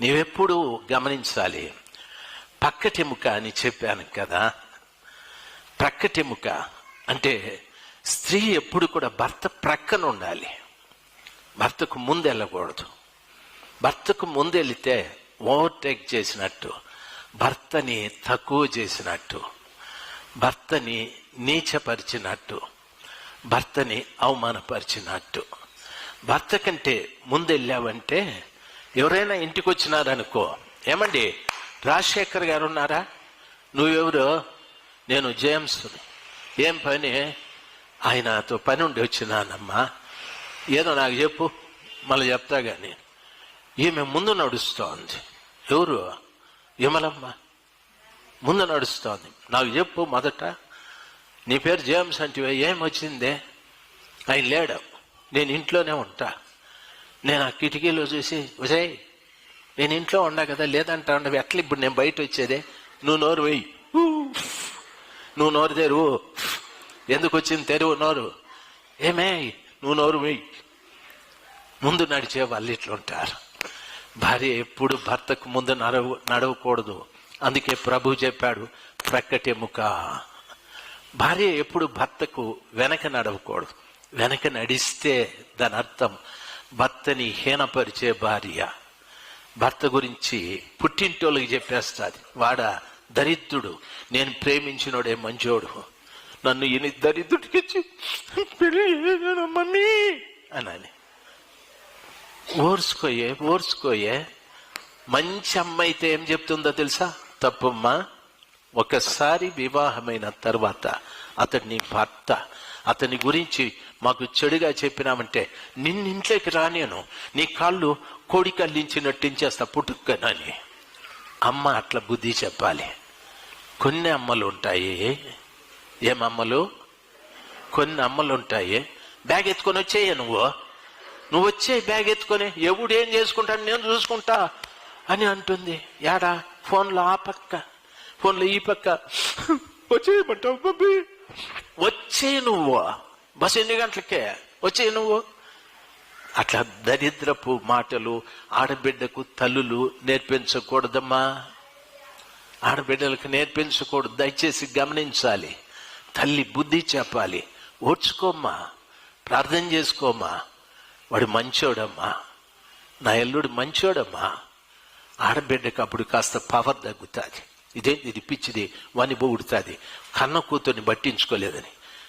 నీవెప్పుడు గమనించాలి. పక్కటెముక అని చెప్పాను కదా. ప్రక్కటెముక అంటే స్త్రీ ఎప్పుడు కూడా భర్త ప్రక్కన ఉండాలి. భర్తకు ముందు వెళ్ళకూడదు. భర్తకు ముందు వెళితే ఓవర్టేక్ చేసినట్టు భర్తని తక్కువ చేసినట్టు భర్తని నీచపరిచినట్టు భర్తని అవమానపరిచినట్టు. భర్త కంటే ముందు వెళ్ళావంటే ఎవరైనా ఇంటికి వచ్చినారనుకో ఏమండి? రాజశేఖర్ గారు ఉన్నారా నువ్వెవరు? నేను జేమ్స్ ఏం పని? ఆయనతో పని ఉండి వచ్చినానమ్మా. ఏదో నాకు చెప్పు మళ్ళీ చెప్తా కానీ ఈమె ముందు నడుస్తోంది. ఎవరు? విమలమ్మ. ముందు నడుస్తోంది. నాకు చెప్పు మొదట. నీ పేరు జేమ్స్ అంటే ఏం వచ్చిందే ఆయన లేడు? నేను ఇంట్లోనే ఉంటా. నేను ఆ కిటికీలో చూసి ఉదయ్ నేను ఇంట్లో ఉండా కదా లేదంటా ఉండవు ఎట్లా ఇప్పుడు నేను బయట వచ్చేదే. నువ్వు నోరు వెయ్యి నువ్వు నోరు తెరువు. ఎందుకు వచ్చింది తెరువు నోరు? ఏమే నువ్వు నోరు వెయ్యి ముందు నడిచే వాళ్ళు ఇట్లుంటారు. భార్య ఎప్పుడు భర్తకు ముందు నడవ నడవకూడదు. అందుకే ప్రభు చెప్పాడు ప్రక్కటెముక భార్య ఎప్పుడు భర్తకు వెనక నడవకూడదు. వెనక నడిస్తే దాని అర్థం భర్తని హీనపరిచే భార్య. భర్త గురించి పుట్టింటోళ్ళకి చెప్పేస్తాది. వాడ దరిద్రుడు. నేను ప్రేమించినోడే మంచోడు. నన్ను ఈయన దరిద్రుడికి పెళ్ళి మమ్మీ అని ఓర్చుకోయే ఓర్చుకోయే. మంచి అమ్మాయి అయితే ఏం చెప్తుందో తెలుసా? తప్పమ్మా. ఒకసారి వివాహమైన తర్వాత అతడిని భర్త అతని గురించి మాకు చెడుగా చెప్పినామంటే నిన్నింట్లోకి రానేను నీ కాళ్ళు కోడి కల్లించినట్టించేస్తా పుట్టుక్కనని. అమ్మ అట్లా బుద్ధి చెప్పాలి. కొన్ని అమ్మలు ఉంటాయి ఏమమ్మలు కొన్ని అమ్మలు ఉంటాయి బ్యాగ్ ఎత్తుకొని వచ్చేయ నువ్వు. నువ్వు వచ్చే బ్యాగ్ ఎత్తుకొని ఎవడు ఏం చేసుకుంటాను నేను చూసుకుంటా అని అంటుంది. యాడా? ఫోన్లో ఆ పక్క. ఫోన్లో ఈ పక్క. వచ్చేయమంటావు వచ్చే నువ్వు. బస్సు ఎన్ని గంటలకే? వచ్చే నువ్వు. అట్లా దరిద్రపు మాటలు ఆడబిడ్డకు తల్లులు నేర్పించకూడదమ్మా. ఆడబిడ్డలకు నేర్పించకూడదు. దయచేసి గమనించాలి. తల్లి బుద్ధి చెప్పాలి. ఓడ్చుకోమ్మా ప్రార్థన చేసుకోమ్మా. వాడు మంచోడమ్మా. నా ఎల్లుడు మంచోడమ్మా. ఆడబిడ్డకు అప్పుడు కాస్త పవర్ తగ్గుతుంది. ఇదేంది ఇది పిచ్చిది వాని బొగుడుతుంది కన్న కూతుర్ని పట్టించుకోలేదని.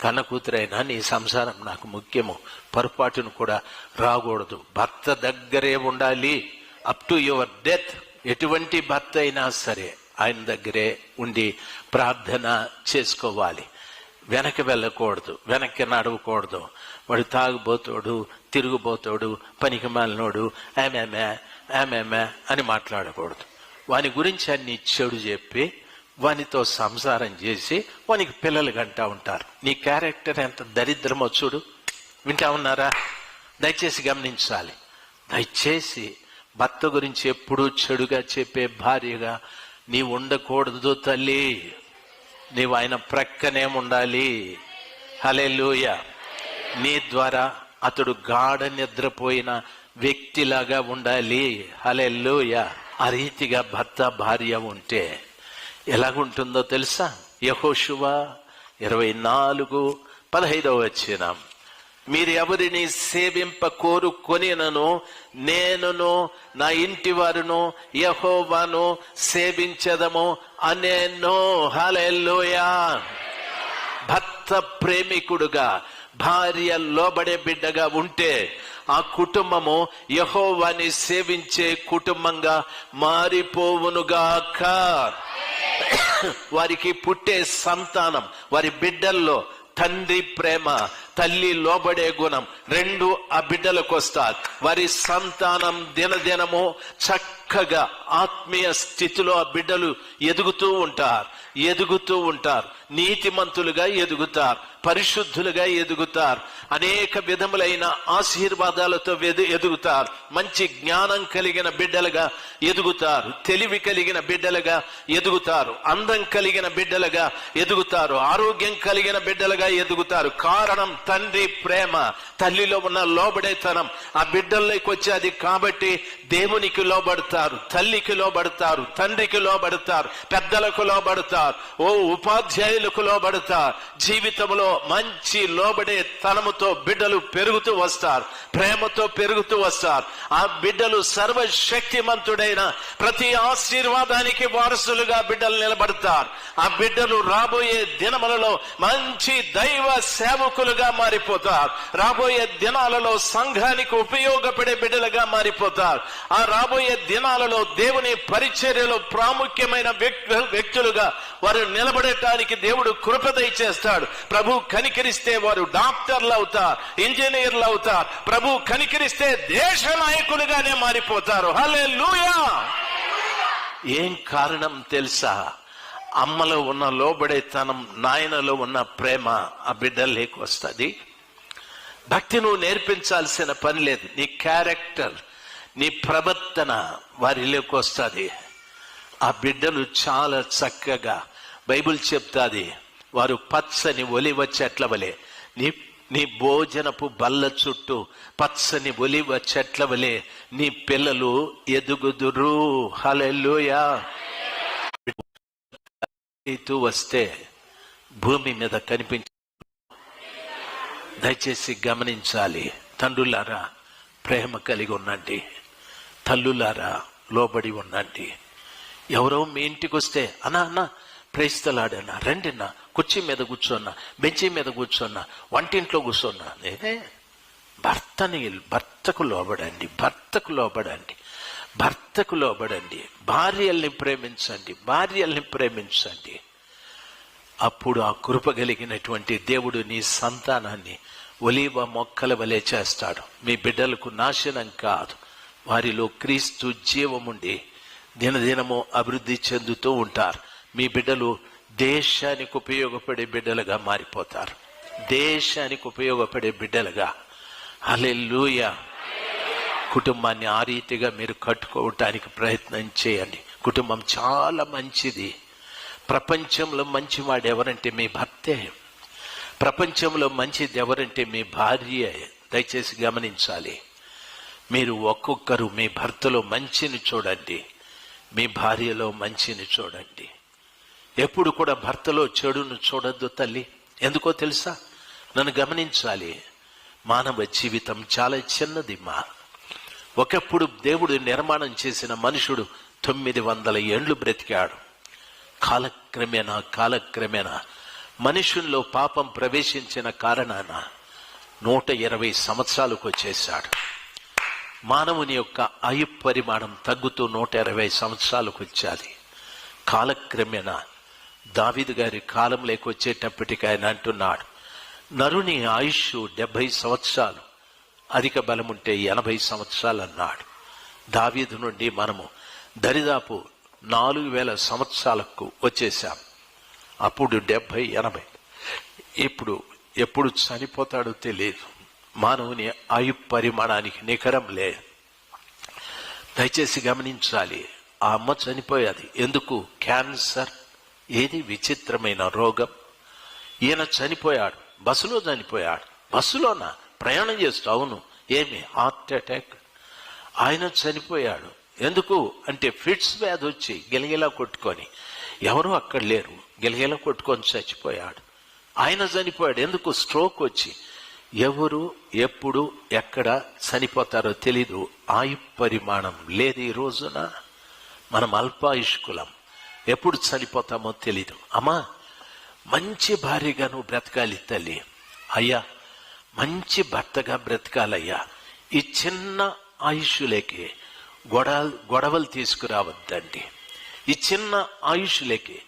కన్న కూతురైనా నీ సంసారం నాకు ముఖ్యము. పొరపాటును కూడా రాకూడదు. భర్త దగ్గరే ఉండాలి. అప్ టు యువర్ డెత్ ఎటువంటి భర్త అయినా సరే ఆయన దగ్గరే ఉండి ప్రార్థన చేసుకోవాలి. వెనక్కి వెళ్ళకూడదు. వెనక్కి నడవకూడదు. వాడు తాగుబోతాడు తిరుగుబోతాడు పనికి మాలినోడు ఆమెమే ఆమెమే అని మాట్లాడకూడదు. వాని గురించి అన్ని చెడు చెప్పి వానితో సంసారం చేసి వానికి పిల్లలు గంటా ఉంటారు. నీ క్యారెక్టర్ ఎంత దరిద్రమో చూడు. వింటా ఉన్నారా? దయచేసి గమనించాలి. దయచేసి భర్త గురించి ఎప్పుడూ చెడుగా చెప్పే భార్యగా నీ ఉండకూడదు తల్లి. నీవు ఆయన ప్రక్కనే ఉండాలి. హలే లూయ నీ ద్వారా అతడు గాఢ నిద్రపోయిన వ్యక్తిలాగా ఉండాలి. హలెలూయ ఆ రీతిగా భర్త భార్య ఉంటే ఎలాగుంటుందో తెలుసా? యహోశువ ఇరవై నాలుగు పదహైదవ వచ్చినాం మీరు ఎవరిని సేవింప కోరుకొనినను నేనును నా ఇంటి వారును యహోవాను సేవించదము అనేనో. హలెల్లోయా. భర్త ప్రేమికుడుగా భార్య లోబడే బిడ్డగా ఉంటే ఆ కుటుంబము యహోవాని సేవించే కుటుంబంగా మారిపోవునుగాక. వారికి పుట్టే సంతానం వారి బిడ్డల్లో తండ్రి ప్రేమ తల్లి లోబడే గుణం రెండు ఆ బిడ్డలకు వస్తారు వారి సంతానం దినదినము చక్కగా ఆత్మీయ స్థితిలో ఆ బిడ్డలు ఎదుగుతూ ఉంటారు ఎదుగుతూ ఉంటారు. నీతిమంతులుగా ఎదుగుతారు పరిశుద్ధులుగా ఎదుగుతారు అనేక విధములైన ఆశీర్వాదాలతో ఎదుగుతారు మంచి జ్ఞానం కలిగిన బిడ్డలుగా ఎదుగుతారు తెలివి కలిగిన బిడ్డలుగా ఎదుగుతారు అందం కలిగిన బిడ్డలుగా ఎదుగుతారు ఆరోగ్యం కలిగిన బిడ్డలుగా ఎదుగుతారు. కారణం తండ్రి ప్రేమ తల్లిలో ఉన్న లోబడేతనం. ఆ బిడ్డల్లోకి వచ్చేది కాబట్టి దేవునికి లోబడతారు తల్లికి లోబడతారు తండ్రికి లోబడతారు పెద్దలకు లోబడతారు. ఓ ఉపాధ్యాయ ఉపాధ్యాయులకు లోబడతా జీవితంలో మంచి లోబడే తనముతో బిడ్డలు పెరుగుతూ వస్తారు. ప్రేమతో పెరుగుతూ వస్తారు. ఆ బిడ్డలు సర్వశక్తిమంతుడైన ప్రతి ఆశీర్వాదానికి వారసులుగా బిడ్డలు నిలబడతారు. ఆ బిడ్డలు రాబోయే దినములలో మంచి దైవ సేవకులుగా మారిపోతారు. రాబోయే దినాలలో సంఘానికి ఉపయోగపడే బిడ్డలుగా మారిపోతారు. ఆ రాబోయే దినాలలో దేవుని పరిచర్యలో ప్రాముఖ్యమైన వ్యక్తులుగా వారు నిలబడటానికి దేవుడు కృప దయచేస్తాడు. ప్రభు కనికరిస్తే వారు డాక్టర్లు అవుతారు ఇంజనీర్లు అవుతారు. ప్రభు కనికరిస్తే దేశ నాయకులుగానే మారిపోతారు. హలే ఏం కారణం తెలుసా? అమ్మలో ఉన్న లోబడేతనం నాయనలో ఉన్న ప్రేమ ఆ బిడ్డల్లోకి వస్తుంది. భక్తి నువ్వు నేర్పించాల్సిన పని లేదు. నీ క్యారెక్టర్ నీ ప్రవర్తన వారిలోకి వస్తుంది. ఆ బిడ్డలు చాలా చక్కగా బైబిల్ చెప్తాది వారు పచ్చని ఒలివ చెట్ల వలె నీ నీ భోజనపు బల్ల చుట్టూ పచ్చని ఒలివ చెట్ల వలె నీ పిల్లలు ఎదుగుదురు. హలెలుయా ఇతూ వస్తే భూమి మీద కనిపించ దయచేసి గమనించాలి. తండ్రులారా ప్రేమ కలిగి ఉండండి. తల్లులారా లోబడి ఉండండి. ఎవరో మీ ఇంటికి వస్తే అన్నా అన్న ప్రేస్తలాడన్నా రండిన్నా కుర్చీ మీద కూర్చోన్నా. బెంచి మీద కూర్చోన్నా. వంటింట్లో కూర్చోన్నా. నేనే భర్తని భర్తకు లోబడండి. భర్తకు లోబడండి. భర్తకు లోబడండి. భార్యల్ని ప్రేమించండి. భార్యల్ని ప్రేమించండి. అప్పుడు ఆ కృప కలిగినటువంటి దేవుడు నీ సంతానాన్ని ఒలీవ మొక్కల వలె చేస్తాడు. మీ బిడ్డలకు నాశనం కాదు. వారిలో క్రీస్తు జీవముండి దినదినము అభివృద్ధి చెందుతూ ఉంటారు. మీ బిడ్డలు దేశానికి ఉపయోగపడే బిడ్డలుగా మారిపోతారు. దేశానికి ఉపయోగపడే బిడ్డలుగా. హల్లెలూయా. కుటుంబాన్ని ఆ రీతిగా మీరు కట్టుకోవటానికి ప్రయత్నం చేయండి. కుటుంబం చాలా మంచిది. ప్రపంచంలో మంచివాడు ఎవరంటే మీ భర్తే. ప్రపంచంలో మంచిది ఎవరంటే మీ భార్య. దయచేసి గమనించాలి. మీరు ఒక్కొక్కరు మీ భర్తలో మంచిని చూడండి. మీ భార్యలో మంచిని చూడండి. ఎప్పుడు కూడా భర్తలో చెడును చూడొద్దు తల్లి. ఎందుకో తెలుసా? నన్ను గమనించాలి. మానవ జీవితం చాలా చిన్నది మా. ఒకప్పుడు దేవుడు నిర్మాణం చేసిన మనుషుడు తొమ్మిది వందల ఏండ్లు బ్రతికాడు. కాలక్రమేణా కాలక్రమేణా మనుషుల్లో పాపం ప్రవేశించిన కారణాన నూట ఇరవై సంవత్సరాలకు వచ్చేసాడు మానవుని యొక్క ఆయు పరిమాణం తగ్గుతూ నూట ఇరవై సంవత్సరాలకు వచ్చాలి కాలక్రమేణా దావిదు గారి కాలంలోకి వచ్చేటప్పటికి ఆయన అంటున్నాడు నరుని ఆయుష్ డెబ్బై సంవత్సరాలు అధిక బలం ఉంటే ఎనభై సంవత్సరాలు అన్నాడు. దావీదు నుండి మనము దరిదాపు నాలుగు వేల సంవత్సరాలకు వచ్చేసాం అప్పుడు డెబ్బై ఎనభై. ఇప్పుడు ఎప్పుడు చనిపోతాడో తెలియదు. మానవుని ఆయు పరిమాణానికి నికరం లేదు దయచేసి గమనించాలి ఆ అమ్మ చనిపోయేది. ఎందుకు? క్యాన్సర్. ఏది విచిత్రమైన రోగం? ఈయన చనిపోయాడు బస్సులో చనిపోయాడు. బస్సులోనా ప్రయాణం చేస్తూ అవును ఏమి? Heart attack. ఆయన చనిపోయాడు. ఎందుకు? అంటే ఫిట్స్ వ్యాధి వచ్చి గిలగిలా కొట్టుకొని. ఎవరు అక్కడ లేరు. గిలగిలా కొట్టుకొని చచ్చిపోయాడు. ఆయన చనిపోయాడు. ఎందుకు? స్ట్రోక్ వచ్చి. ఎవరు ఎప్పుడు ఎక్కడ చనిపోతారో తెలీదు. ఆయు పరిమాణం లేదు ఈ రోజున. మనం అల్పాయుష్కులం. ఎప్పుడు చనిపోతామో తెలియదు అమ్మా మంచి భార్యగా నువ్వు బ్రతకాలి తల్లి. అయ్యా మంచి భర్తగా బ్రతకాలయ్యా. ఈ చిన్న ఆయుష్లేకి గొడవ గొడవలు తీసుకురావద్దండి. ఈ చిన్న ఆయుష్లేకి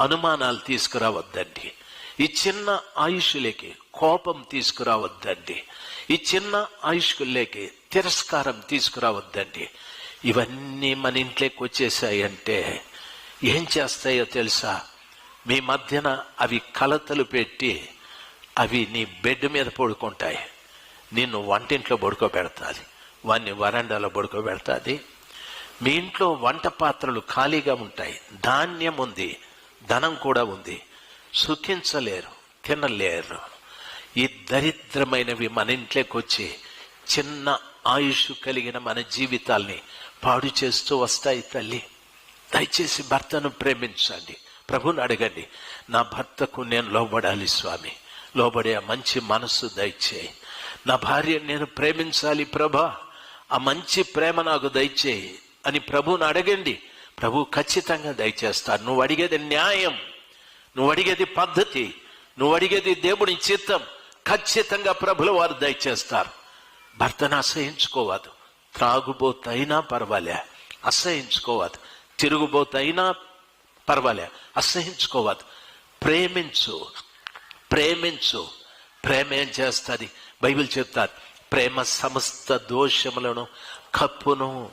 అనుమానాలు తీసుకురావద్దండి. ఈ చిన్న ఆయుష్లేకి కోపం తీసుకురావద్దండి. ఈ చిన్న ఆయుష్కుల్లోకి తిరస్కారం తీసుకురావద్దండి. ఇవన్నీ మన ఇంట్లోకి వచ్చేసాయంటే ఏం చేస్తాయో తెలుసా? మీ మధ్యన అవి కలతలు పెట్టి అవి నీ బెడ్ మీద పడుకుంటాయి. నిన్ను వంటింట్లో పడుకోబెడతాది. వాన్ని వరండాలో పడుకోబెడతాది. మీ ఇంట్లో వంట పాత్రలు ఖాళీగా ఉంటాయి. ధాన్యం ఉంది. ధనం కూడా ఉంది. సుఖించలేరు. తినలేరు. ఈ దరిద్రమైనవి మన ఇంట్లోకి వచ్చి చిన్న ఆయుష్ కలిగిన మన జీవితాల్ని పాడు చేస్తూ వస్తాయి తల్లి. దయచేసి భర్తను ప్రేమించండి. ప్రభుని అడగండి నా భర్తకు నేను లోబడాలి స్వామి. లోబడే ఆ మంచి మనస్సు దయచేయి. నా భార్యను నేను ప్రేమించాలి ప్రభా. ఆ మంచి ప్రేమ నాకు దయచేయి అని ప్రభువుని అడగండి. ప్రభు ఖచ్చితంగా దయచేస్తాడు. నువ్వు అడిగేది న్యాయం నువ్వు అడిగేది పద్ధతి నువ్వు అడిగేది దేవుని చిత్తం ఖచ్చితంగా ప్రభుల వారు దయచేస్తారు. భర్తను అసహించుకోవద్దు. త్రాగుబోతైనా పర్వాలే అసహించుకోవద్దు. తిరుగుబోతైనా పర్వాలే. అసహించుకోవద్దు. ప్రేమించు. ప్రేమించు. ప్రేమ ఏం చేస్తుంది? బైబిల్ చెప్తారు ప్రేమ సమస్త దోషములను కప్పును.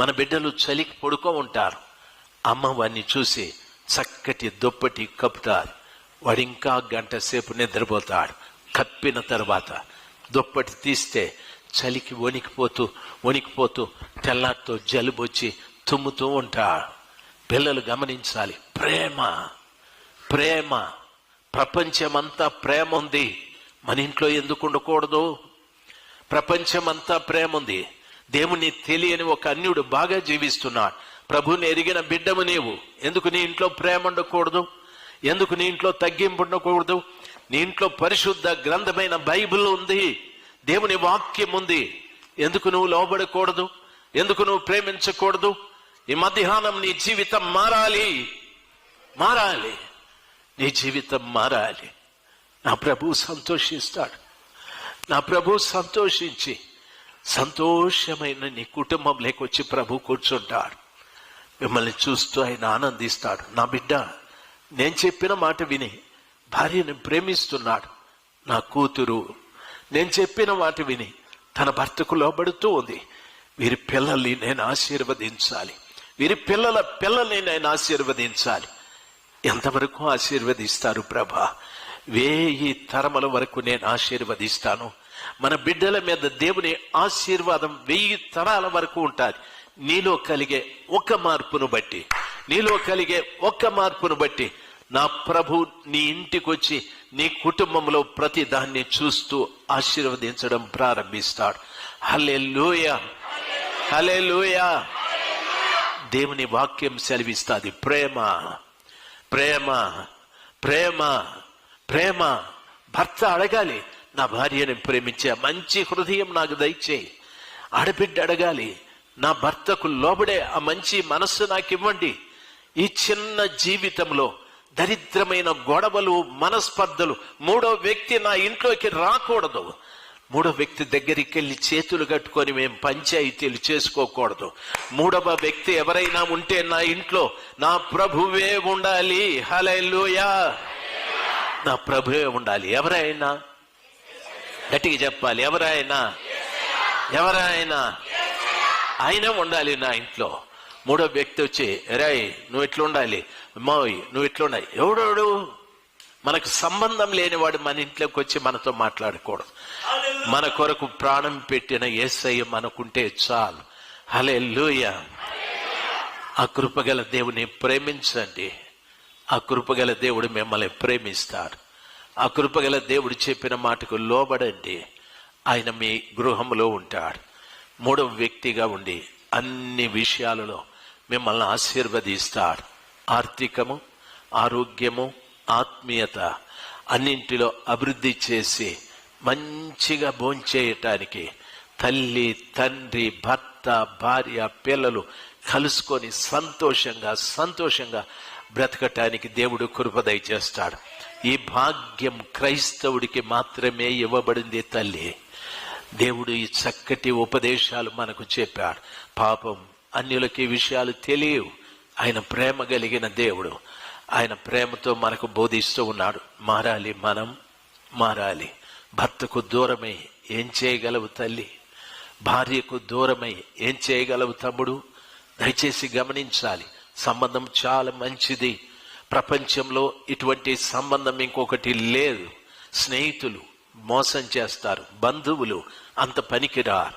మన బిడ్డలు చలికి పడుకో ఉంటారు. అమ్మ వాడిని చూసి చక్కటి దుప్పటి కప్పుతారు. వాడు ఇంకా గంట సేపు నిద్రపోతాడు. కప్పిన తర్వాత దుప్పటి తీస్తే చలికి వణికిపోతూ వణికిపోతూ తెల్లారితో జలుబు వచ్చి తుమ్ముతూ ఉంటాడు పిల్లలు గమనించాలి. ప్రేమ ప్రేమ. ప్రపంచమంతా ప్రేమ ఉంది. మన ఇంట్లో ఎందుకు ఉండకూడదు? ప్రపంచమంతా ప్రేమ ఉంది. దేవుని తెలియని ఒక అన్యుడు బాగా జీవిస్తున్నాడు. ప్రభుని ఎరిగిన బిడ్డము నీవు. ఎందుకు నీ ఇంట్లో ప్రేమ ఉండకూడదు? ఎందుకు నీ ఇంట్లో తగ్గింపు ఉండకూడదు? నీ ఇంట్లో పరిశుద్ధ గ్రంథమైన బైబిల్ ఉంది. దేవుని వాక్యం ఉంది. ఎందుకు నువ్వు లోబడకూడదు? ఎందుకు నువ్వు ప్రేమించకూడదు? ఈ మధ్యాహ్నం నీ జీవితం మారాలి. మారాలి. నీ జీవితం మారాలి. నా ప్రభు సంతోషిస్తాడు. నా ప్రభు సంతోషించి సంతోషమైన నీ కుటుంబం లేకొచ్చి ప్రభు కూర్చుంటాడు. మిమ్మల్ని చూస్తూ ఆయన ఆనందిస్తాడు. నా బిడ్డ నేను చెప్పిన మాట విని భార్యను ప్రేమిస్తున్నాడు. నా కూతురు నేను చెప్పిన మాట విని తన భర్తకు లోబడుతూ ఉంది. వీరి పిల్లల్ని నేను ఆశీర్వదించాలి. వీరి పిల్లల పిల్లల్ని నేను ఆశీర్వదించాలి. ఎంతవరకు ఆశీర్వదిస్తారు ప్రభా? వేయి తరముల వరకు నేను ఆశీర్వదిస్తాను. మన బిడ్డల మీద దేవుని ఆశీర్వాదం వెయ్యి తరాల వరకు ఉంటుంది. నీలో కలిగే ఒక మార్పును బట్టి నీలో కలిగే ఒక్క మార్పును బట్టి నా ప్రభు నీ ఇంటికి వచ్చి నీ కుటుంబంలో ప్రతి దాన్ని చూస్తూ ఆశీర్వదించడం ప్రారంభిస్తాడు. హలే లూయ హలే దేవుని వాక్యం సెలవిస్తుంది. ప్రేమ ప్రేమ ప్రేమ ప్రేమ. భర్త అడగాలి నా భార్యని ప్రేమించే మంచి హృదయం నాకు దయచేయి ఆడబిడ్డ అడగాలి నా భర్తకు లోబడే ఆ మంచి మనస్సు నాకు ఇవ్వండి ఈ చిన్న జీవితంలో దరిద్రమైన గొడవలు మనస్పర్ధలు మూడో వ్యక్తి నా ఇంట్లోకి రాకూడదు. మూడో వ్యక్తి దగ్గరికి వెళ్ళి చేతులు కట్టుకొని మేము పంచాయతీలు చేసుకోకూడదు. మూడవ వ్యక్తి ఎవరైనా ఉంటే నా ఇంట్లో నా ప్రభువే ఉండాలి హలెలుయా నా ప్రభువే ఉండాలి. ఎవరైనా? గట్టిగా చెప్పాలి. ఎవరైనా? ఎవరైనా? ఆయన ఉండాలి నా ఇంట్లో. మూడో వ్యక్తి వచ్చి రాయ్ నువ్వు ఇట్లా ఉండాలి అమ్మాయి నువ్వు ఇట్లా ఉండాలి ఎవడోడు? మనకు సంబంధం లేనివాడు మన ఇంట్లోకి వచ్చి మనతో మాట్లాడకూడదు. మన కొరకు ప్రాణం పెట్టిన ఏసయ్య మనకుంటే చాలు. హలే లూయ ఆ కృపగల దేవుని ప్రేమించండి. ఆ కృపగల దేవుడు మిమ్మల్ని ప్రేమిస్తాడు. ఆ కృపగల దేవుడు చెప్పిన మాటకు లోబడండి. ఆయన మీ గృహంలో ఉంటాడు. మూడవ వ్యక్తిగా ఉండి అన్ని విషయాలలో మిమ్మల్ని ఆశీర్వదిస్తాడు. ఆర్థికము ఆరోగ్యము ఆత్మీయత అన్నింటిలో అభివృద్ధి చేసి మంచిగా భోంచేయటానికి తల్లి తండ్రి భర్త భార్య పిల్లలు కలుసుకొని సంతోషంగా సంతోషంగా బ్రతకటానికి దేవుడు కృపదయ చేస్తాడు ఈ భాగ్యం క్రైస్తవుడికి మాత్రమే ఇవ్వబడింది తల్లి. దేవుడు ఈ చక్కటి ఉపదేశాలు మనకు చెప్పాడు. పాపం అన్యులకి విషయాలు తెలియవు. ఆయన ప్రేమ కలిగిన దేవుడు. ఆయన ప్రేమతో మనకు బోధిస్తూ ఉన్నాడు. మారాలి మనం మారాలి. భర్తకు దూరమై ఏం చేయగలవు తల్లి? భార్యకు దూరమై ఏం చేయగలవు తమ్ముడు? దయచేసి గమనించాలి. సంబంధం చాలా మంచిది. ప్రపంచంలో ఇటువంటి సంబంధం ఇంకొకటి లేదు. స్నేహితులు మోసం చేస్తారు. బంధువులు అంత పనికిరారు.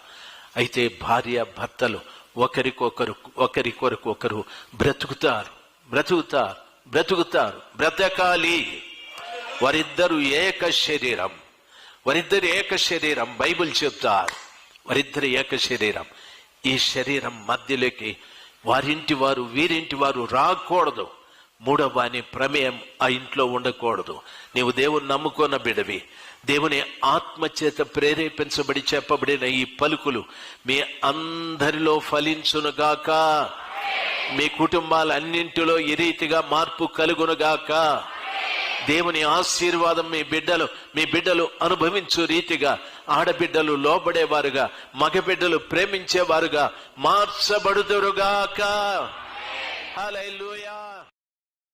అయితే భార్య భర్తలు ఒకరికొకరు ఒకరి కొరకు ఒకరు బ్రతుకుతారు. బ్రతుకుతారు. బ్రతుకుతారు. బ్రతకాలి. వారిద్దరు ఏక శరీరం. వారిద్దరు ఏక శరీరం బైబిల్ చెప్తారు. వారిద్దరు ఏక శరీరం. ఈ శరీరం మధ్యలోకి వారింటి వారు వీరింటి వారు రాకూడదు. మూడవ వాని ప్రమేయం ఆ ఇంట్లో ఉండకూడదు. నీవు దేవుని నమ్ముకున్న బిడవి. దేవుని ఆత్మచేత ప్రేరేపించబడి చెప్పబడిన ఈ పలుకులు మీ అందరిలో ఫలించునుగాక. మీ కుటుంబాలన్నింటిలో ఈ రీతిగా మార్పు కలుగునుగాక. దేవుని ఆశీర్వాదం మీ బిడ్డలు మీ బిడ్డలు అనుభవించు రీతిగా ఆడబిడ్డలు లోబడేవారుగా మగబిడ్డలు ప్రేమించేవారుగా మార్చబడుదురుగాక. హల్లెలూయా